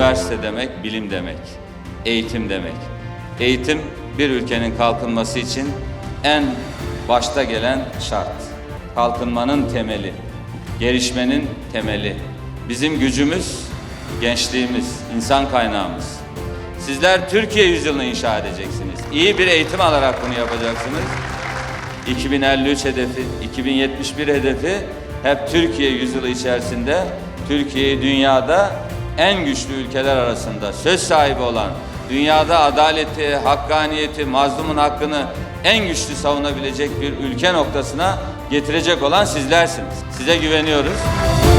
Üniversite demek bilim demek, eğitim demek. Eğitim bir ülkenin kalkınması için en başta gelen şart. Kalkınmanın temeli, gelişmenin temeli. Bizim gücümüz gençliğimiz, insan kaynağımız. Sizler Türkiye yüzyılını inşa edeceksiniz. İyi bir eğitim alarak bunu yapacaksınız. 2053 hedefi, 2071 hedefi hep Türkiye yüzyılı içerisinde Türkiye'yi dünyada en güçlü ülkeler arasında söz sahibi olan, dünyada adaleti, hakkaniyeti, mazlumun hakkını en güçlü savunabilecek bir ülke noktasına getirecek olan sizlersiniz. Size güveniyoruz.